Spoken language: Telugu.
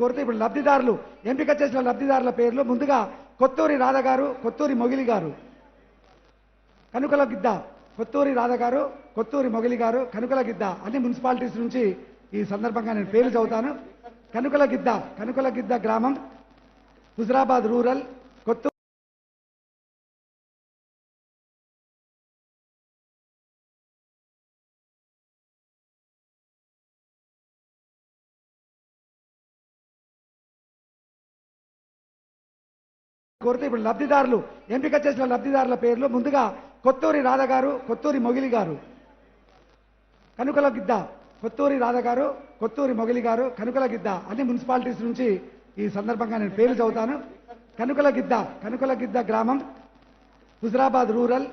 కోరితే ఇప్పుడు లబ్ధిదారులు ఎంపిక చేసిన లబ్ధిదారుల పేర్లు ముందుగా కొత్తూరి రాధ గారు కొత్తూరి మొగిలి గారు. కనుకల గిద్ద కొత్తూరి రాధ గారు కొత్తూరి మొగిలి గారు కనుకల గిద్ద. అన్ని మున్సిపాలిటీస్ నుంచి ఈ సందర్భంగా నేను పేర్లు చదువుతాను. కనుకల గిద్ద కనుకల గిద్ద గ్రామం హుజరాబాద్ రూరల్ కోరితే ఇప్పుడు లబ్ధిదారులు ఎంపిక చేసిన లబ్ధిదారుల పేర్లు ముందుగా కొత్తూరి రాధ గారు కొత్తూరి మొగిలి గారు. కనుకల గిద్ద కొత్తూరి రాధ గారు కొత్తూరి మొగిలి గారు కనుకల గిద్ద అన్ని మున్సిపాలిటీస్ నుంచి ఈ సందర్భంగా నేను పేర్లు చదువుతాను. కనుకల గిద్ద కనుకల గిద్ద గ్రామం హుజరాబాద్ రూరల్